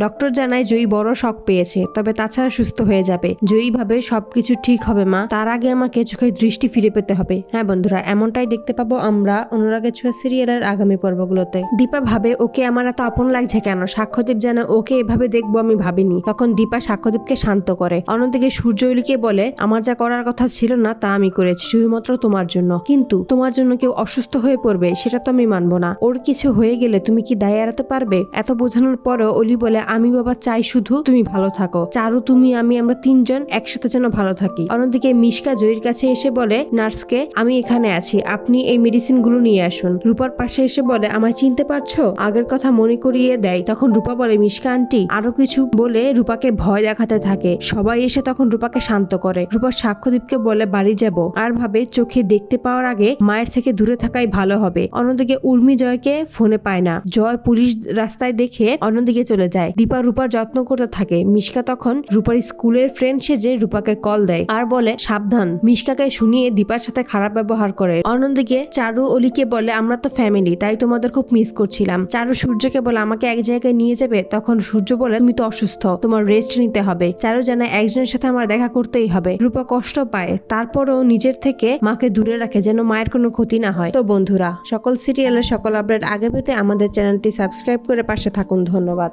Doctor জানায় জয়ী বড় শখ পেয়েছে, তবে তাছাড়া সুস্থ হয়ে যাবে। জয়ী ভাবে সবকিছু ঠিক হবে, মা। তার আগে আমাকে চোখের দৃষ্টি ফিরে পেতে হবে। হ্যাঁ বন্ধুরা, এমনটাই দেখতে পাবো আমরা অনুরাগের ছোঁয়া সিরিয়ালের আগামী পর্বগুলোতে। দীপা ভাবে, ওকে আমার এত আপন লাগছে কেন? সাক্ষ্যদীপ যেন ওকে এভাবে দেখব আমি ভাবিনি। তখন দীপা সাক্ষ্যদীপকে শান্ত করে। অন্যদিকে সূর্যলিকে বলে, আমার যা করার কথা ছিল না, তা আমি করেছি, শুধুমাত্র তোমার জন্য। কিন্তু তোমার জন্য কেউ অসুস্থ হয়ে পড়বে, সেটা তো আমি মানবো না। ওর কিছু হয়ে গেলে তুমি কি দায় এড়াতে পারবে? এত বোঝানোর পরও অলি বলে আমি বাবা চাই শুধু তুমি ভালো থাকো। চারু, তুমি, আমি, আমরা তিনজন একসাথে যেন ভালো থাকি। অন্যদিকে মিশকা জয়ীর কাছে এসে বলে, নার্সকে, আমি এখানে আছি। আপনি এই মেডিসিনগুলো নিয়ে আসুন। রূপার পাশে এসে বলে, আমায় চিনতে পারছ? আগের কথা মনে করিয়ে দেয়। তখন রূপা বলে, মিশকা আন্টি, আরও কিছু বলে রূপাকে ভয় দেখাতে থাকে। সবাই এসে তখন রূপাকে শান্ত করে। রূপার সাক্ষ্যদীপকে বলে, বাড়ি যাব। আর ভাবে চোখে দেখতে পাওয়ার আগে মায়ের থেকে দূরে থাকাই ভালো হবে। অন্যদিকে উর্মি জয়কে ফোনে পায় না। জয় পুলিশ রাস্তায় দেখে অন্যদিকে চলে যায়। দীপা রূপার যত্ন করতে থাকে। মিশকা তখন রূপার স্কুলের ফ্রেন্ড সেজে রূপাকে কল দেয় আর বলে, সাবধান। মিশকাকে শুনিয়ে দীপার সাথে খারাপ ব্যবহার করে। অন্যদিকে চারু অলিকে বলে, আমরা তো ফ্যামিলি তাই তোমাদের খুব মিস করছিলাম। চারু সূর্যকে বলে, আমাকে এক জায়গায় নিয়ে যাবে? তখন সূর্য বলে, তুমি তো অসুস্থ, তোমার রেস্ট নিতে হবে। চারু জানায়, একজনের সাথে আমার দেখা করতেই হবে। রূপা কষ্ট পায়, তারপরও নিজের থেকে মাকে দূরে রাখে যেন মায়ের কোনো ক্ষতি না হয়। তো বন্ধুরা, সকল সিরিয়ালের সকল আপডেট আগে পেতে আমাদের চ্যানেলটি সাবস্ক্রাইব করে পাশে থাকুন। ধন্যবাদ।